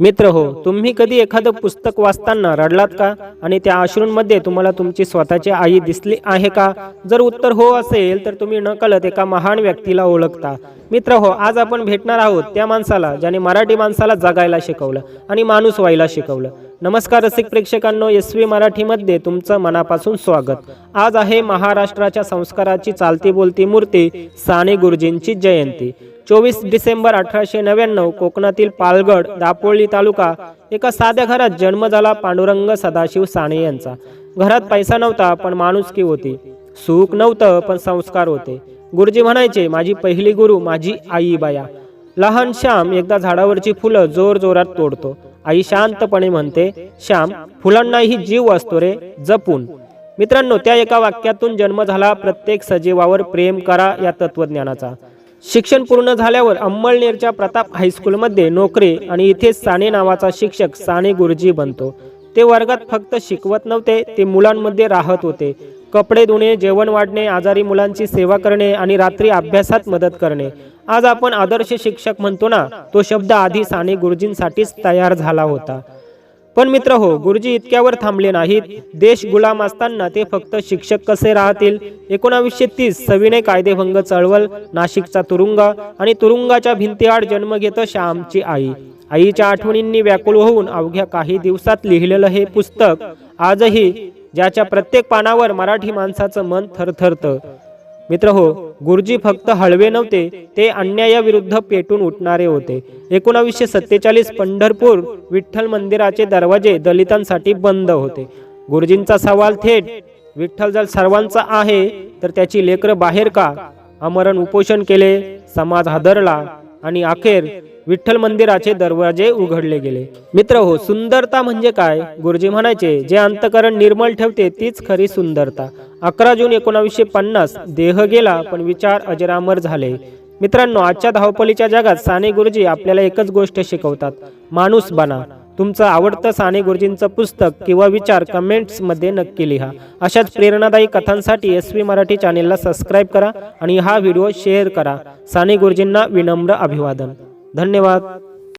मित्र हो तुम्ही कधी एखादं पुस्तक वाचताना रडलात का? आणि त्या अश्रूंमध्ये तुम्हाला तुमची स्वतःची आई दिसली आहे का? जर उत्तर हो असेल तर तुम्ही नकळत एका महान व्यक्तीला ओळखता. मित्र हो आज आपण भेटणार आहोत त्या माणसाला ज्याने मराठी माणसाला जगायला शिकवलं आणि माणूस व्हायला शिकवलं. नमस्कार रसिक प्रेक्षकांनो एस व्ही मराठीमध्ये तुमचं मनापासून स्वागत. आज आहे महाराष्ट्राच्या संस्काराची चालती बोलती मूर्ती साने गुरुजींची जयंती. चोवीस डिसेंबर अठराशे नव्याण्णव कोकणातील पालगड दापोळी तालुका एका साध्या घरात जन्म झाला पांडुरंग सदाशिव साने यांचा. घरात पैसा नव्हता पण माणुसकी होती. सुख नव्हतं पण संस्कार होते. गुरुजी म्हणायचे माझी पहिली गुरु माझी आई बाया. लहान श्याम एकदा झाडावरची फुलं जोर जोरात तोडतो. आई शांतपणे म्हणते श्याम फुलांनाही जीव असतो रे जपून. मित्रांनो त्या एका वाक्यातून जन्म झाला प्रत्येक सजीवावर प्रेम करा या तत्वज्ञानाचा. शिक्षण पूर्ण झाल्यावर अंमळनेरच्या प्रताप हायस्कूलमध्ये नोकरी आणि इथे साने नावाचा शिक्षक साने गुरुजी बनतो. ते वर्गात फक्त शिकवत नव्हते ते मुलांमध्ये राहत होते. कपडे धुणे जेवण वाढणे आजारी मुलांची सेवा करणे आणि रात्री अभ्यासात मदत करणे. आज आपण आदर्श शिक्षक म्हणतो ना तो शब्द आधी साने गुरुजींसाठीच तयार झाला होता. पण मित्र हो गुरुजी इतक्यावर थांबले नाहीत. देश गुलाम असताना ते फक्त शिक्षक कसे राहतील? एकोणावीसशे तीस सविनय कायदेभंग चळवळ नाशिकचा तुरुंग आणि तुरुंगाच्या भिंतीआड जन्म घेतं श्यामची आई. आईच्या आठवणींनी व्याकुळ होऊन अवघ्या काही दिवसात लिहिलेलं हे पुस्तक आजही ज्याच्या प्रत्येक पानावर मराठी माणसाचं मन थरथरतं. मित्र हो गुरुजी फक्त हळवे नव्हते ते अन्यायाविरुद्ध पेटून उठणारे होते. एकोणावीसशे सत्तेचाळीस पंढरपूर विठ्ठल मंदिराचे दरवाजे दलितांसाठी बंद होते. गुरुजींचा सवाल थेट विठ्ठल जर सर्वांचा आहे तर त्याची लेकरं बाहेर का? अमरण उपोषण केले समाज हादरला. आणि अखेर विठ्ठल मंदिराचे दरवाजे उघडले गेले. मित्र हो सुंदरता म्हणजे काय? गुरुजी म्हणायचे जे अंतकरण निर्मल ठेवते तीच खरी सुंदरता. अकरा जून एकोणावीसशे पन्नास देह गेला पण विचार अजरामर झाले. मित्रांनो आजच्या धावपलीच्या जगात साने गुरुजी आपल्याला एकच गोष्ट शिकवतात माणूस बना. तुमचं आवडतं साने गुरुजींचं पुस्तक किंवा विचार कमेंट्समध्ये नक्की लिहा. अशाच प्रेरणादायी कथांसाठी एस व्ही मराठी चॅनेलला सबस्क्राईब करा आणि हा व्हिडिओ शेअर करा. साने गुरुजींना विनम्र अभिवादन. धन्यवाद.